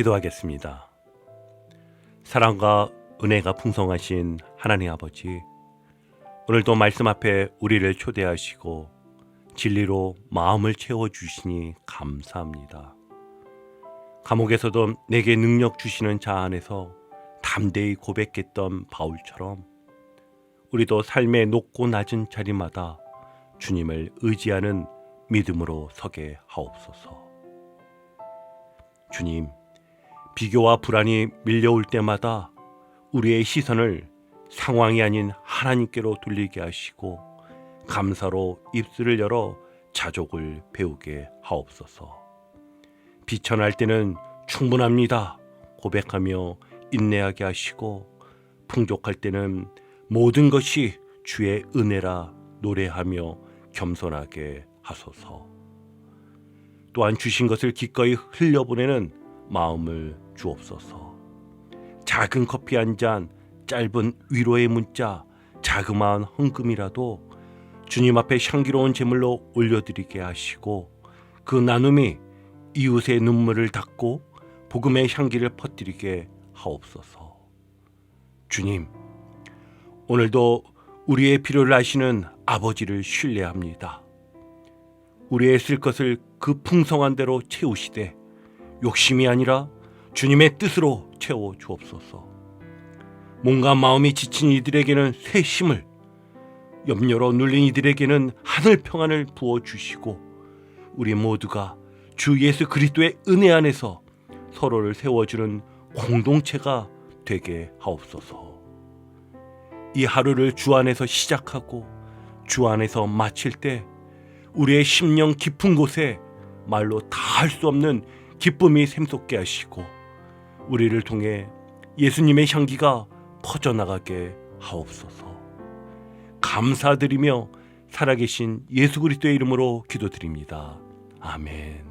기도하겠습니다. 사랑과 은혜가 풍성하신 하나님 아버지, 오늘도 말씀 앞에 우리를 초대하시고 진리로 마음을 채워주시니 감사합니다. 감옥에서도 내게 능력 주시는 자 안에서 담대히 고백했던 바울처럼 우리도 삶의 높고 낮은 자리마다 주님을 의지하는 믿음으로 서게 하옵소서. 주님, 비교와 불안이 밀려올 때마다 우리의 시선을 상황이 아닌 하나님께로 돌리게 하시고 감사로 입술을 열어 자족을 배우게 하옵소서. 비천할 때는 충분합니다. 고백하며 인내하게 하시고 풍족할 때는 모든 것이 주의 은혜라 노래하며 겸손하게 하소서. 또한 주신 것을 기꺼이 흘려보내는 마음을 주옵소서. 작은 커피 한 잔, 짧은 위로의 문자, 자그마한 헌금이라도 주님 앞에 향기로운 제물로 올려드리게 하시고 그 나눔이 이웃의 눈물을 닦고 복음의 향기를 퍼뜨리게 하옵소서. 주님, 오늘도 우리의 필요를 아시는 아버지를 신뢰합니다. 우리의 쓸 것을 그 풍성한 대로 채우시되 욕심이 아니라 주님의 뜻으로 채워 주옵소서. 몸과 마음이 지친 이들에게는 새 힘을, 염려로 눌린 이들에게는 하늘 평안을 부어 주시고 우리 모두가 주 예수 그리스도의 은혜 안에서 서로를 세워주는 공동체가 되게 하옵소서. 이 하루를 주 안에서 시작하고 주 안에서 마칠 때 우리의 심령 깊은 곳에 말로 다 할 수 없는 기쁨이 샘솟게 하시고 우리를 통해 예수님의 향기가 퍼져나가게 하옵소서. 감사드리며 살아계신 예수 그리스도의 이름으로 기도드립니다. 아멘.